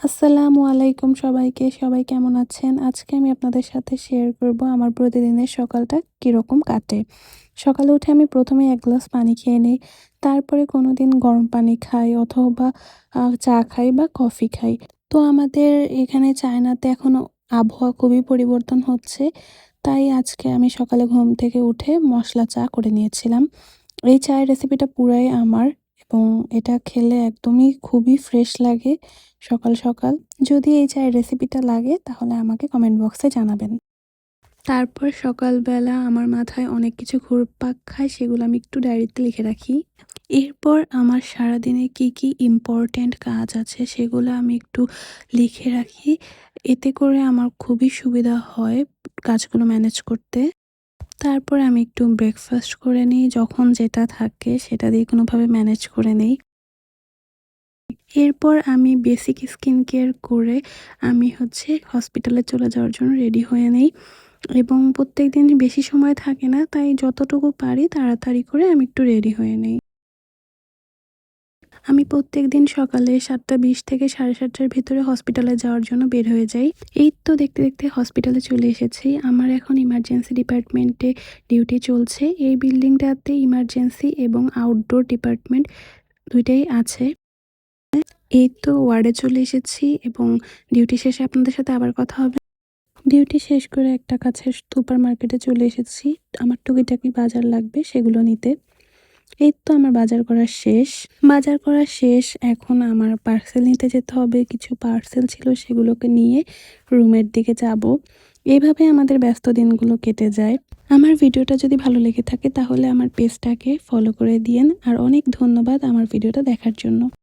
আসসালামু আলাইকুম সবাইকে। সবাই কেমন আছেন? আজকে আমি আপনাদের সাথে শেয়ার করব আমার প্রতিদিনের সকালটা কীরকম কাটে। সকালে উঠে আমি প্রথমে এক গ্লাস পানি খেয়ে নিই, তারপরে কোনো দিন গরম পানি খাই অথবা চা খাই বা কফি খাই। তো আমাদের এখানে চায়নাতে এখনও আবহাওয়া খুবই পরিবর্তন হচ্ছে, তাই আজকে আমি সকালে ঘুম থেকে উঠে মশলা চা করে নিয়েছিলাম। এই চায়ের রেসিপিটা পুরাই আমার। এবং এটা খেলে একদমই খুবই ফ্রেশ লাগে সকাল সকাল। যদি এই চায়ের রেসিপিটা লাগে, তাহলে আমাকে কমেন্ট বক্সে জানাবেন। তারপর সকালবেলা আমার মাথায় অনেক কিছু ঘুরপাক খায়, সেগুলো আমি একটু ডায়েরিতে লিখে রাখি। এরপর আমার সারাদিনে কি কি ইম্পর্ট্যান্ট কাজ আছে, সেগুলো আমি একটু লিখে রাখি। এতে করে আমার খুবই সুবিধা হয় কাজগুলো ম্যানেজ করতে। তারপর আমি একটু ব্রেকফাস্ট করে নিই, যখন যেটা থাকে সেটা দিয়ে কোনোভাবে ম্যানেজ করে নিই। এরপর আমি বেসিক স্কিন কেয়ার করে আমি হচ্ছে হসপিটালে চলে যাওয়ার জন্য রেডি হয়ে নেই এবং প্রত্যেক দিন বেশি সময় থাকে না, তাই যতটুকু পারি তাড়াতাড়ি করে আমি একটু রেডি হয়ে নেই। আমি প্রত্যেক দিন সকালে সাতটা বিশ থেকে সাড়ে সাতটার ভিতরে হসপিটালে যাওয়ার জন্য বের হয়ে যাই। এই তো দেখতে দেখতে হসপিটালে চলে এসেছি। আমার এখন ইমার্জেন্সি ডিপার্টমেন্টে ডিউটি চলছে। এই বিল্ডিংটাতে ইমার্জেন্সি এবং আউটডোর ডিপার্টমেন্ট দুইটাই আছে। এই তো ওয়ার্ডে চলে এসেছি এবং ডিউটি শেষে আপনাদের সাথে আবার কথা হবে। ডিউটি শেষ করে একটা কাছের সুপার মার্কেটে চলে এসেছি। আমার টুকিটাকি বাজার লাগবে সেগুলো নিতে। এই তো আমার বাজার করা শেষ। বাজার করা শেষ, এখন আমার পার্সেল নিতে যেতে হবে। কিছু পার্সেল ছিল সেগুলোকে নিয়ে রুমের দিকে যাব। এভাবে আমাদের ব্যস্ত দিনগুলো কেটে যায়। আমার ভিডিওটা যদি ভালো লেগে থাকে তাহলে আমার পেজটাকে ফলো করে দিয়েন। আর অনেক ধন্যবাদ আমার ভিডিওটা দেখার জন্য।